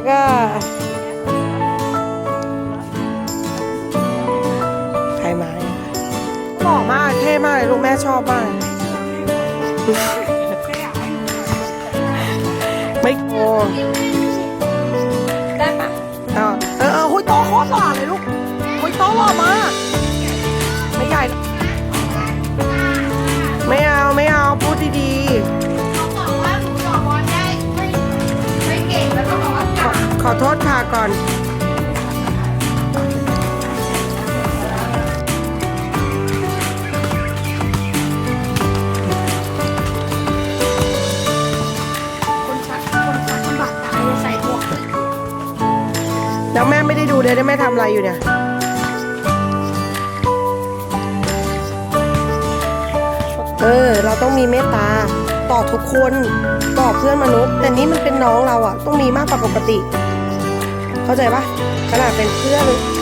กอะใครมาเนี่ยหล่อมากเท่มากเลยลูกแม่ชอบมาก ไม่โกงได้ปะเออเออเออหุยโตโคตรหล่อ อขอโทษค่ะก่อน คนชักคนชักบัตรตายใส่หมวกแล้วแม่ไม่ได้ดูเลยได้แม่ทำอะไรอยู่เนี่ย เออ เราต้องมีเมตตาต่อทุกคนต่อเพื่อนมนุษย์ แต่นี่มันเป็นน้องเราอะต้องมีมากกว่าปกติ เข้าใจปะขนาดเป็นเพื่อน